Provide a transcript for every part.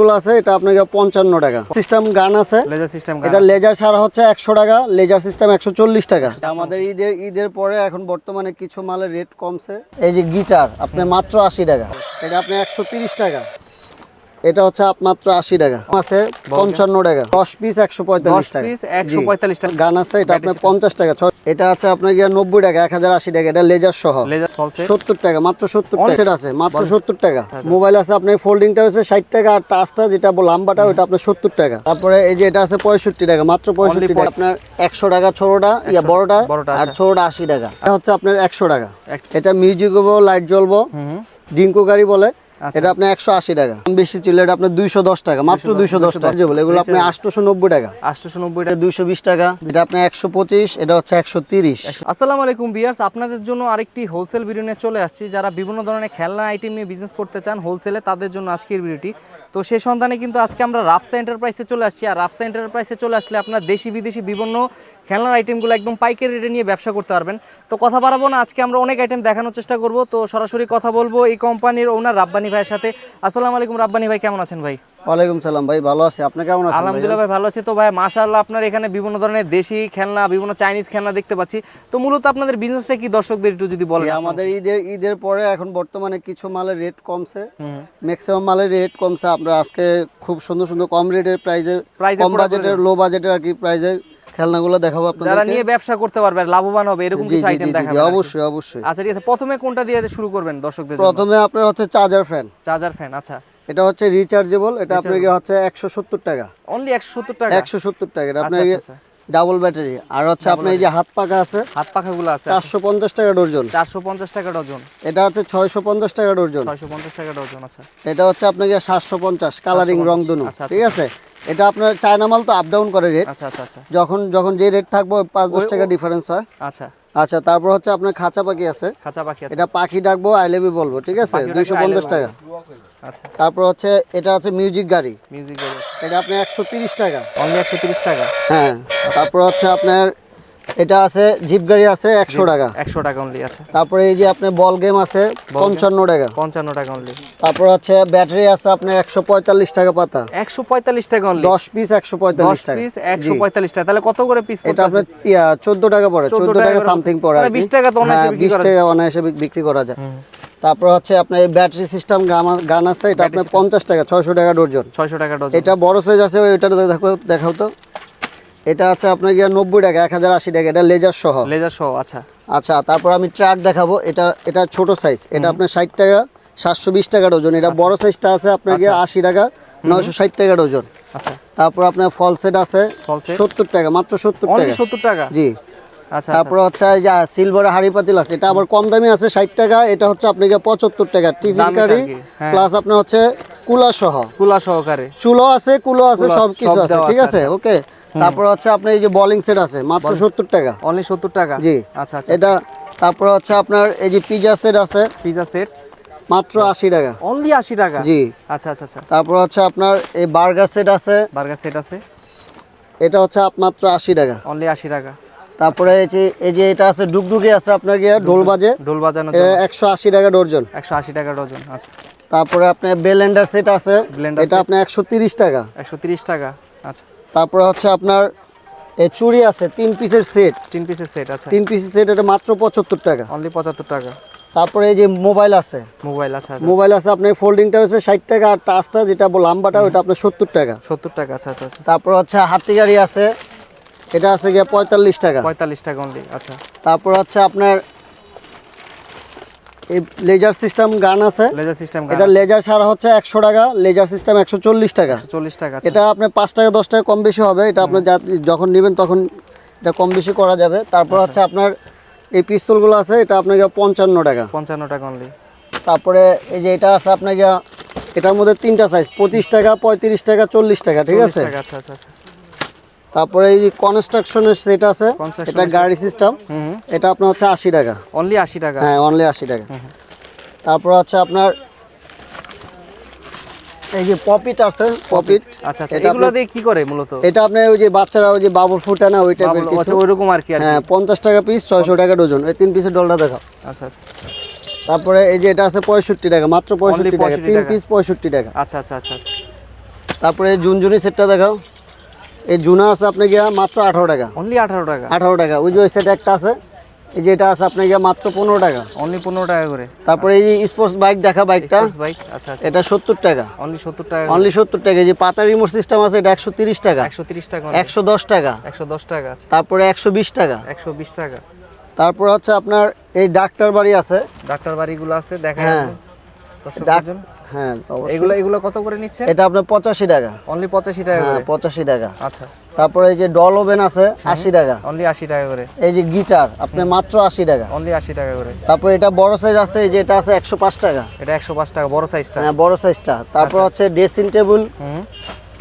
গুলো আছে এটা আপনাকে পঞ্চান্ন টাকা। সিস্টেম গান আছে লেজার সিস্টেম এটা লেজার সারা হচ্ছে একশো টাকা লেজার সিস্টেম একশো চল্লিশ টাকা। আমাদের ঈদের ঈদের পরে এখন বর্তমানে কিছু মালের রেট কমছে। এই যে গিটার আপনি মাত্র আশি টাকা। এটা আপনি একশো তিরিশ টাকা। এটা হচ্ছে মাত্র আশি টাকা। আছে পঞ্চান্ন টাকা। দশ পিস একশো পঁয়তাল্লিশ টাকা। একশো পঁয়তাল্লিশ টাকা। গান আছে এটা আপনার পঞ্চাশ টাকা। এটা আছে আপনার গিয়ে নব্বই টাকা এক হাজার আশি টাকা। এটা লেজার সহ। সত্তর টাকা মাত্র সত্তর টাকা। আছে মাত্র সত্তর টাকা। মোবাইল আছে আপনার ফোল্ডিংটা হচ্ছে ষাট টাকা আর টাচটা যেটা লাম্বাটা ওটা আপনার সত্তর টাকা। তারপরে এই যে এটা আছে পঁয়ষট্টি টাকা মাত্র পঁয়ষট্টি টাকা। আপনার একশো টাকা ছোটটা ইয়া বড়টা আর। ছোটটা আশি টাকা। এটা হচ্ছে আপনার একশো টাকা। এটা মিউজিক হব লাইট জ্বলবো। ডিঙ্কো গাড়ি বলে। এটা আপনি একশো আশি টাকা। বেশি ছিল এটা আপনার দুইশো দশ টাকা মাত্র দুইশো দশ। টাকা এগুলো আপনি আটশোশো নব্বই টাকা। আটশোশো নব্বই টাকা। দুইশো বিশ টাকা এটা আপনার একশো পঁচিশ এটা হচ্ছে একশো তিরিশ। আসসালামু আলাইকুম বিয়ার্স আপনাদের জন্য আরেকটি হোলসেল ভিডিও নিয়ে চলে আসছি। যারা বিভিন্ন ধরনের খেলনা আইটেম নিয়ে বিজনেস করতে চান হোলসেলে তাদের জন্য আজকের ভিডিওটি তো সেই সন্ধানে কিন্তু আজকে আমরা রাফসা এন্টারপ্রাইসে চলে আসছি। আর রাফসা এন্টারপ্রাইসে চলে আসলে আপনার দেশি বিদেশি বিভিন্ন খেলনার আইটেমগুলো একদম পাইকারি রেটে নিয়ে ব্যবসা করতে পারবেন। তো কথা বাড়াবো না আজকে আমরা অনেক আইটেম দেখানোর চেষ্টা করব। তো সরাসরি কথা বলব এই কোম্পানির ওনার রাব্বানি ভাইয়ের সাথে। আসসালামু আলাইকুম রাব্বানি ভাই কেমন আছেন ভাই? ওয়ালাইকুম সালাম ভাই ভালো আছি। আপনি কেমন আছেন আলহামদুলিল্লাহ ভাই ভালো আছি। তো ভাই মাশাআল্লাহ আপনার এখানে বিভিন্ন ধরনের দেশি খেলনা বিভিন্ন চাইনিজ খেলনা দেখতে পাচ্ছি। তো মূলত আপনাদের বিজনেসটা কি দর্শকদের একটু যদি বলেন? আমাদের ঈদের ঈদের পরে এখন বর্তমানে কিছু মালের রেট কমছে। ম্যাক্সিমাম মালের রেট কমছে। আমরা আজকে খুব সুন্দর সুন্দর কম রেটের প্রাইজের কম বাজেটের লো বাজেটের আর কি প্রাইজের খেলনাগুলো দেখাবো আপনাদের যারা নিয়ে ব্যবসা করতে পারবে লাভবান হবে এরকম কিছু আইটেম দেখাবো জি, জি অবশ্যই অবশ্যই। আচ্ছা ঠিক আছে প্রথমে কোনটা দিয়ে শুরু করবেন দর্শকদের প্রথমে আপনার হচ্ছে চার্জার ফ্যান চার্জার ফ্যান আচ্ছা। এটা হচ্ছে রিচার্জেবল এটা আপনাকে হচ্ছে একশো সত্তর টাকা। অনলি একশো সত্তর টাকা? একশো সত্তর টাকা এটা আচ্ছা, আচ্ছা, আচ্ছা। Double battery. আর হচ্ছে আপনার এই যে হাত পাখা আছে হাত পাখাগুলো আছে। চারশো পঞ্চাশ টাকা ডর্জন। চারশো পঞ্চাশ টাকা ডজন এটা হচ্ছে ছয়শো পঞ্চাশ টাকা ডর্জন। ছয়শো পঞ্চাশ টাকা ডজন আচ্ছা। এটা হচ্ছে আপনাকে সাতশো পঞ্চাশ কালারিং রং দুনো আচ্ছা, আচ্ছা। ঠিক আছে? এটা আপনার চায়না মাল তো আপ ডাউন করে রেট আচ্ছা আচ্ছা আচ্ছা। যখন যখন যে রেট থাকব পাঁচ দশ টাকা ডিফারেন্স হয়। আচ্ছা। আচ্ছা তারপর হচ্ছে আপনার খাঁচা পাখি আছে। খাঁচা পাখি আছে। এটা পাখি ডাকবো আই লেভি বলব ঠিক আছে? পাখি ডাকবো, দুইশো I love পঞ্চাশ you টাকা আচ্ছা। তারপর হচ্ছে এটা আছে মিউজিক গাড়ি। মিউজিক গাড়ি এটা আপনি একশো তিরিশ টাকা। অনলি একশো তিরিশ টাকা। হ্যাঁ তারপর হচ্ছে আপনার এটা আছে জিপ গাড়ি আছে একশো টাকা। একশো টাকা অনলি আচ্ছা তারপরে এই যে আপনার বল গেম আছে পঞ্চান্ন টাকা। পঞ্চান্ন টাকা অনলি তারপর হচ্ছে ব্যাটারি আছে আপনার একশো পঁয়তাল্লিশ টাকা পাতা। একশো পঁয়তাল্লিশ টাকা অনলি দশ পিস একশো পঁয়তাল্লিশ টাকা। পিস একশো পঁয়তাল্লিশ টাকা। তাহলে কত করে পিস এটা আপনার চোদ্দ টাকা পড়ে। চোদ্দ টাকা সামথিং পড়ে। কি। 20 টাকা তো হ্যাঁ, বিক্রি 20 করা টাকা অনায়াসে বিক- বিক্রি করা যায়। তারপর হচ্ছে আপনার ব্যাটারি সিস্টেম গান আছে এটা আপনার পঞ্চাশ টাকা ছয়শো টাকা ডর্জন ছয়শো টাকা ডজন। এটা বড় সাইজ আছে ওইটা দেখো দেখাও তো। এটা আছে আপনার গিয়ে নব্বই টাকা এক হাজার আশি টাকা এটা লেজার সহ। লেজার সহ আচ্ছা। আচ্ছা তারপর আমি ট্রাক দেখাবো এটা এটা ছোট সাইজ এটা আপনার ষাট টাকা সাতশো বিশ টাকা ডজন এটা বড় সাইজটা আছে আপনার গিয়ে আশি টাকা নয়শো ষাট টাকা ডজন আচ্ছা। তারপর আপনার ফল সেট আছে? সত্তর টাকা মাত্র সত্তর টাকা। সত্তর টাকা? জি। আচ্ছা তারপর হচ্ছে এই যে সিলভার হাড়ি পাতিল আছে এটা আবার কম দামি আছে ষাট টাকা এটা হচ্ছে আপনাকে পঁচাত্তর টাকা টিফিন কারি কি, হ্যাঁ। প্লাস আপনার হচ্ছে কুলা সহ। কুলা সহকারে। চুলো আছে কুলো আছে সব কিছু আছে ঠিক আছে ওকে তারপর হচ্ছে আপনার এই যে বোলিং সেট আছে মাত্র সত্তর টাকা। অনলি সত্তর টাকা? জি। আচ্ছা আচ্ছা। এটা তারপর হচ্ছে আপনার এই যে পিজা সেট আছে পিজা সেট মাত্র আশি টাকা। অনলি আশি টাকা? জি। আচ্ছা আচ্ছা আচ্ছা। তারপর হচ্ছে আপনার এই বার্গার সেট আছে বার্গার সেট আছে? এটা হচ্ছে মাত্র আশি টাকা। অনলি আশি টাকা? তারপরে এই যে এই যে এটা আছে ডুগডুগি আছে আপনার গিয়ে ঢোল বাজে ঢোল বাজানোর একশো আশি টাকা ডর্জন। একশো আশি টাকা ডজন আচ্ছা। তারপরে আপনার বেলেন্ডার সেট আছে এটা আপনার একশো তিরিশ টাকা। একশো তিরিশ টাকা আচ্ছা। তারপরে হচ্ছে আপনার এই চুড়ি আছে তিন পিসের সেট তিন পিসের সেট আছে। তিন পিসের সেট এটা মাত্র পঁচাত্তর টাকা। অনলি পঁচাত্তর টাকা। তারপরে এই যে মোবাইল আছে। মোবাইল আচ্ছা। মোবাইল আছে। আপনার ফোল্ডিংটা হচ্ছে ষাট টাকা আর টাচটা যেটা লাম্বাটা ওটা আপনার সত্তর টাকা। সত্তর টাকা আচ্ছা আচ্ছা আচ্ছা তারপর হচ্ছে হাতি গাড়ি আছে এটা আছে গিয়ে পঁয়তাল্লিশ টাকা। পঁয়তাল্লিশ টাকা অনলি আচ্ছা। তারপর হচ্ছে আপনার এই লেজার সিস্টেম গান আছে। লেজার সিস্টেম এটা লেজার সারা হচ্ছে একশো টাকা লেজার সিস্টেম একশো চল্লিশ টাকা। চল্লিশ টাকা আচ্ছা। এটা আপনার পাঁচ টাকা দশ টাকা কম বেশি হবে। এটা আপনার যখন নেবেন তখন এটা কম বেশি করা যাবে। তারপর হচ্ছে আপনার এই পিস্তলগুলো আছে এটা আপনাকে পঞ্চান্ন টাকা। পঞ্চান্ন টাকা অনলি তারপরে এই যে এটা আছে আপনাকে এটার মধ্যে তিনটা সাইজ পঁচিশ টাকা পঁয়ত্রিশ টাকা চল্লিশ টাকা ঠিক আছে? আচ্ছা আচ্ছা আচ্ছা। তারপরে এই কনস্ট্রাকশনের সেট আছে এটা গাড়ি সিস্টেম এটা আপনার হচ্ছে আশি টাকা। অনলি আশি টাকা? হ্যাঁ অনলি আশি টাকা। তারপর হচ্ছে আপনার এই যে পপিট আছে পপিট আচ্ছা আচ্ছা এটা এগুলো দিয়ে কি করে মূলত? এটা আপনার ওই যে বাচ্চারা ওই যে বাবুর ফুটা না ওই টাইপের কিছু। আচ্ছা ওইরকম আর কি আর হ্যাঁ পঞ্চাশ টাকা পিস ছয়শো টাকা ডজন এই তিন পিসের ডলটা দেখাও। আচ্ছা আচ্ছা। তারপরে এই যে এটা আছে পঁয়ষট্টি টাকা মাত্র পঁয়ষট্টি টাকা। তিন পিস পঁয়ষট্টি টাকা। আচ্ছা আচ্ছা আচ্ছা আচ্ছা। তারপরে জুনজুনি সেটটা দেখাও। এই জুনা আছে আপনার গিয়া মাত্র আঠারো টাকা। অনলি আঠারো টাকা। আঠারো টাকা। ওই যে ওই সেট একটা আছে এই যে এটা আছে আপনার গিয়া মাত্র পনেরো টাকা। অনলি পনেরো টাকা করে। তারপরে এই স্পোর্টস বাইক দেখা বাইকটা বাইক আচ্ছা আচ্ছা। এটা সত্তর টাকা। অনলি সত্তর টাকা অনলি সত্তর টাকা। এই যে পাতা রিমোট সিস্টেম আছে এটা একশো তিরিশ টাকা। একশো তিরিশ টাকা একশো দশ টাকা। একশো দশ টাকা আছে। তারপরে একশো বিশ টাকা। একশো বিশ টাকা। তারপর হচ্ছে আপনার এই ডাক্তার বাড়ি আছে। ডাক্তার বাড়িগুলো আছে দেখা হ্যাঁ। হ্যাঁ। এগুলো এগুলো কত করে নিচ্ছে এটা আপনার পঁচাশি টাকা। অনলি পঁচাশি টাকা হ্যাঁ করে? পঁচাশি টাকা। আচ্ছা। তারপরে এই যে ডল ওভেন আছে আশি টাকা। অনলি আশি টাকা করে। এই যে গিটার মাত্র আশি টাকা। অনলি আশি টাকা করে। তারপর এটা বড় সাইজ আছে এই যে এটা আছে একশো পাঁচ টাকা। এটা একশো পাঁচ টাকা বড় সাইজটা হ্যাঁ বড় সাইজটা তারপর আচ্ছা। হচ্ছে ড্রেসিং টেবিল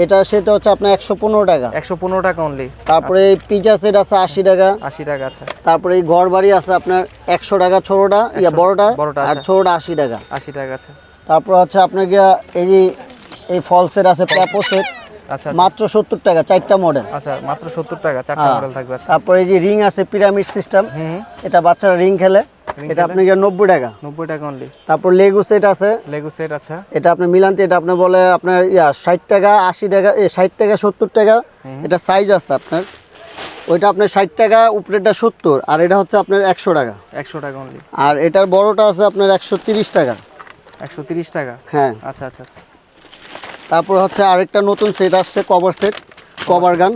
এটা সেটা হচ্ছে আপনার একশো পনেরো টাকা। একশো পনেরো টাকা অনলি তারপরে এই পিজা সেট আছে আশি টাকা। আশি টাকা আচ্ছা। তারপরে এই ঘর বাড়ি আছে আপনার একশো টাকা ছোটটা ইয়া 100 বড়টা বড়টা, আর আচ্ছা। ছোটটা আশি টাকা। আশি টাকা আচ্ছা। তারপর হচ্ছে আপনার গিয়া এই যে এই ফল সেট আছে প্যাপো সেট আচ্ছা আচ্ছা। মাত্র সত্তর টাকা চারটা মডেল আচ্ছা মাত্র সত্তর টাকা চারটা হ্যাঁ। মডেল থাকবে আচ্ছা। তারপরে এই যে রিং আছে পিরামিড সিস্টেম এটা বাচ্চারা রিং খেলে। এটা আপনি গিয়ে নব্বই টাকা। নব্বই টাকা অনলি তারপর লেগু সেট আছে। লেগু সেট আচ্ছা। এটা আপনি মিলান্তি এটা আপনি বলে আপনার ইয়া ষাট টাকা আশি টাকা ষাট টাকা সত্তর টাকা। এটা সাইজ আছে আপনার। ওইটা আপনার ষাট টাকা উপরেরটা সত্তর আর এটা হচ্ছে আপনার একশো টাকা। একশো টাকা অনলি আর এটার বড়টা আছে আপনার একশো তিরিশ টাকা। একশো তিরিশ টাকা? হ্যাঁ। আচ্ছা আচ্ছা আচ্ছা। তারপর হচ্ছে আরেকটা নতুন সেট আসছে কভার সেট কভার গান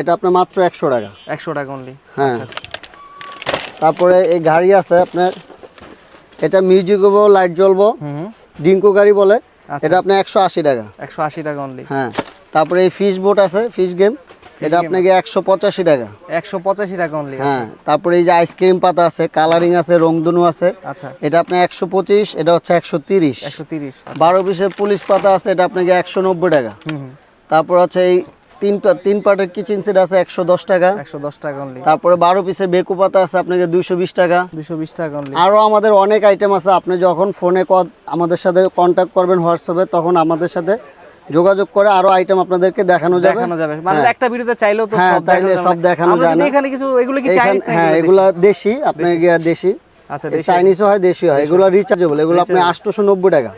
এটা আপনার মাত্র একশো টাকা। একশো টাকা অনলি হ্যাঁ। আচ্ছা আচ্ছা। তারপরে এই গাড়ি আছে আপনার এটা মিউজিক হব লাইট জ্বলবো ডিঙ্কো গাড়ি বলে। আচ্ছা। এটা আপনার একশো আশি টাকা। একশো আশি টাকা অনলি হ্যাঁ। তারপরে এই ফিশ বোট আছে ফিশ গেম এটা আপনাকে একশো পঁচাশি টাকা। একশো পঁচাশি টাকা অনলি হ্যাঁ তারপরে এই যে আইসক্রিম পাতা আছে কালারিং আছে রংধনু আছে আচ্ছা। এটা আপনার একশো পঁচিশ এটা হচ্ছে একশো তিরিশ। একশো তিরিশ বারো পিসের পুলিশ পাতা আছে এটা আপনাকে একশো নব্বই টাকা। তারপর হচ্ছে এই তিন তিন পার্টের কিচেন সেট আছে একশো দশ টাকা। একশো দশ টাকা অনলি তারপরে বারো পিসের বেকু পাতা আছে আপনাকে দুইশো বিশ টাকা। দুশো বিশ টাকা অনলি আরও আমাদের অনেক আইটেম আছে আপনি যখন ফোনে আমাদের সাথে কন্ট্যাক্ট করবেন হোয়াটসঅ্যাপে তখন আমাদের সাথে যোগাযোগ করে আরও আইটেম আপনাদেরকে দেখানো যাবে। দেখানো যাবে। মানে হ্যাঁ। একটা ভিডিওতে চাইলেও তো হ্যাঁ, তাইলে সব দেখানো যায় না। এখানে কিছু এগুলো কি চাইনিজ হ্যাঁ এগুলো দেশি আপনার গিয়া দেশি। আচ্ছা চাইনিজও হয় দেশি হয়। এগুলো রিচার্জেবল এগুলো আপনি টাকা।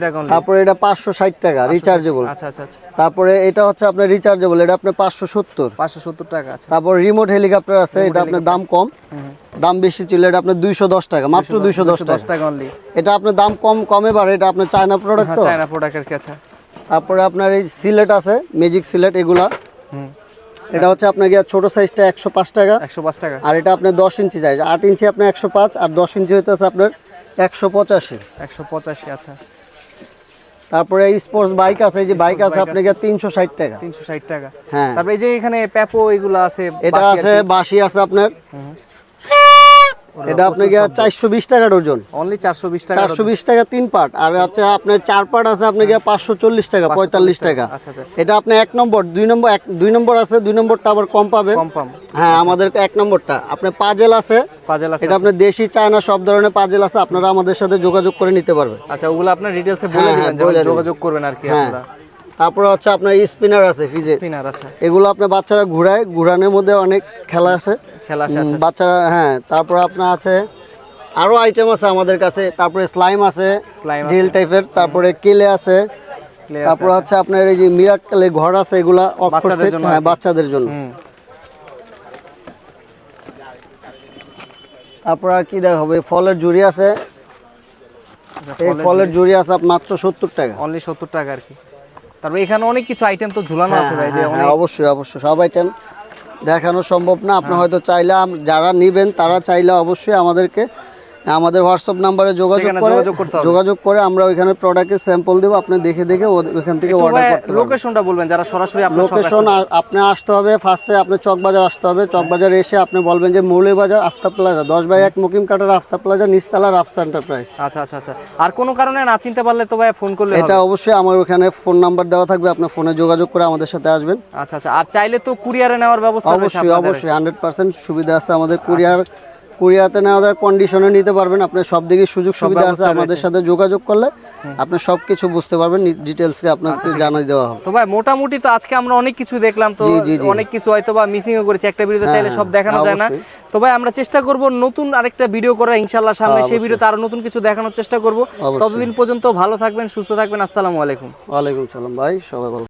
টাকা তারপরে এটা পাঁচশো ষাট টাকা রিচার্জেবল আচ্ছা আচ্ছা আচ্ছা। তারপরে এটা হচ্ছে আপনার রিচার্জেবল এটা আপনার পাঁচশো সত্তর। পাঁচশো সত্তর টাকা আচ্ছা। তারপর রিমোট হেলিকপ্টার আছে এটা আপনার দাম কম। দাম বেশি ছিল এটা আপনার দুইশো দশ টাকা মাত্র দুইশো দশ দশ টাকা। টাকা অনলি এটা আপনার দাম কম কমে বাড়ে এটা আপনার চায়না প্রোডাক্ট তো। চায়না প্রোডাক্টের কাছে তারপরে আপনার এই সিলেট আছে ম্যাজিক সিলেট এগুলা। এটা হচ্ছে আপনার গিয়া ছোট সাইজটা একশো পাঁচ টাকা। একশো পাঁচ টাকা। আর এটা আপনার দশ ইঞ্চি সাইজ আট ইঞ্চি আপনার একশো পাঁচ আর দশ ইঞ্চি হইতেছে আপনার একশো পঁচাশি। একশো পঁচাশি আচ্ছা। তারপরে স্পোর্টস বাইক আছে এই যে বাইক আছে আপনাকে তিনশো ষাট টাকা। তিনশো ষাট টাকা। হ্যাঁ। তারপরে এই যে এখানে প্যাপো এগুলো আছে এটা আছে। বাসি আছে আপনার। এটা আপনাকে চারশো বিশ টাকা ডজন অনলি চারশো বিশ টাকা চারশো বিশ টাকা তিন পার্ট আর হচ্ছে আপনার চার পার্ট আছে আপনাকে পাঁচশো চল্লিশ টাকা পঁয়তাল্লিশ টাকা। আচ্ছা আচ্ছা। এটা আপনি এক নম্বর দুই নম্বর এক দুই নম্বর আছে দুই নম্বরটা আবার কম পাবেন। কম পাম। হ্যাঁ আমাদের এক নম্বরটা। আপনার পাজেল আছে। পাজেল আছে এটা আপনার দেশি চায়না সব ধরনের পাজেল আছে। আপনারা আমাদের সাথে যোগাযোগ করে নিতে পারবেন। আচ্ছা ওগুলো আপনার ডিটেলসে বলে হ্যাঁ, দিবেন হ্যাঁ, বলে দিন। যোগাযোগ করবেন আর কি হ্যাঁ। আপনারা। তারপরে হচ্ছে আপনার স্পিনার আছে ফিজে স্পিনার আচ্ছা। এগুলো আপনার বাচ্চারা ঘুরায়। ঘুরানোর মধ্যে অনেক খেলা আছে। খেলা আচ্ছা বাচ্চারা হ্যাঁ তারপর আপনার আছে আরও আইটেম আছে আমাদের কাছে তারপরে স্লাইম আছে জেল টাইপের তারপরে কেলে আছে তারপর হচ্ছে আপনার এই যে মিরাক্কেলে ঘর আছে এগুলা বাচ্চাদের জন্য হ্যাঁ। বাচ্চাদের জন্য। তারপর আর কি দেখা হবে ফলের জুড়ি আছে। আচ্ছা, এই ফলের জুড়ি আছে মাত্র সত্তর টাকা। অনলি সত্তর টাকা আর কি। তারপরে এখানে অনেক কিছু আইটেম তো ঝুলানো হ্যাঁ, আছে ভাই যে হ্যাঁ, হ্যাঁ, অবশ্যই অবশ্যই সব আইটেম দেখানো সম্ভব না। আপনি হয়তো চাইলে যারা নেবেন তারা চাইলে অবশ্যই আমাদেরকে আমাদের হোয়াটসঅ্যাপ নাম্বারে যোগাযোগ করে যোগাযোগ করে আমরা ওইখানে প্রোডাক্টের স্যাম্পল দেবো আপনি দেখে দেখে ওইখান থেকে অর্ডার করতে পারবেন। লোকেশনটা বলবেন যারা সরাসরি আপনার লোকেশন আপনি আসতে হবে ফার্স্টে আপনি চকবাজার আসতে হবে চকবাজার এসে আপনি বলবেন যে মৌলে বাজার আফতাব প্লাজা দশ বাই এক মুকিম কাটার আফতাব প্লাজা নিস্তালা রাফসা এন্টারপ্রাইজ আচ্ছা আচ্ছা আচ্ছা। আর কোনো কারণে না চিনতে পারলে তো ভাই ফোন করলে এটা অবশ্যই আমার ওখানে ফোন নাম্বার দেওয়া থাকবে আপনি ফোনে যোগাযোগ করে আমাদের সাথে আসবেন। আচ্ছা আচ্ছা। আর চাইলে তো কুরিয়ারে নেওয়ার ব্যবস্থা অবশ্যই অবশ্যই হান্ড্রেড পার্সেন্ট সুবিধা আছে আমাদের কুরিয়ার কুরিয়াতে নেওয়া যায় কন্ডিশনে নিতে পারবেন। আপনার সব দিকে সুযোগ সুবিধা আছে আমাদের সাথে যোগাযোগ করলে আপনি সব কিছু বুঝতে পারবেন ডিটেলসকে আপনাকে জানাই দেওয়া হবে। তো ভাই মোটামুটি তো আজকে আমরা অনেক কিছু দেখলাম তো। অনেক কিছু হয়তো বা মিসিংও করেছি একটা ভিডিওতে চাইলে হ্যাঁ, সব দেখানো যায় না। তো ভাই আমরা চেষ্টা করব নতুন আরেকটা ভিডিও করার ইনশাল্লাহ সামনে সেই ভিডিওতে আরও নতুন কিছু দেখানোর চেষ্টা করব। ততদিন পর্যন্ত ভালো থাকবেন সুস্থ থাকবেন আসসালামু আলাইকুম। ওয়ালাইকুম সালাম ভাই সবাই ভালো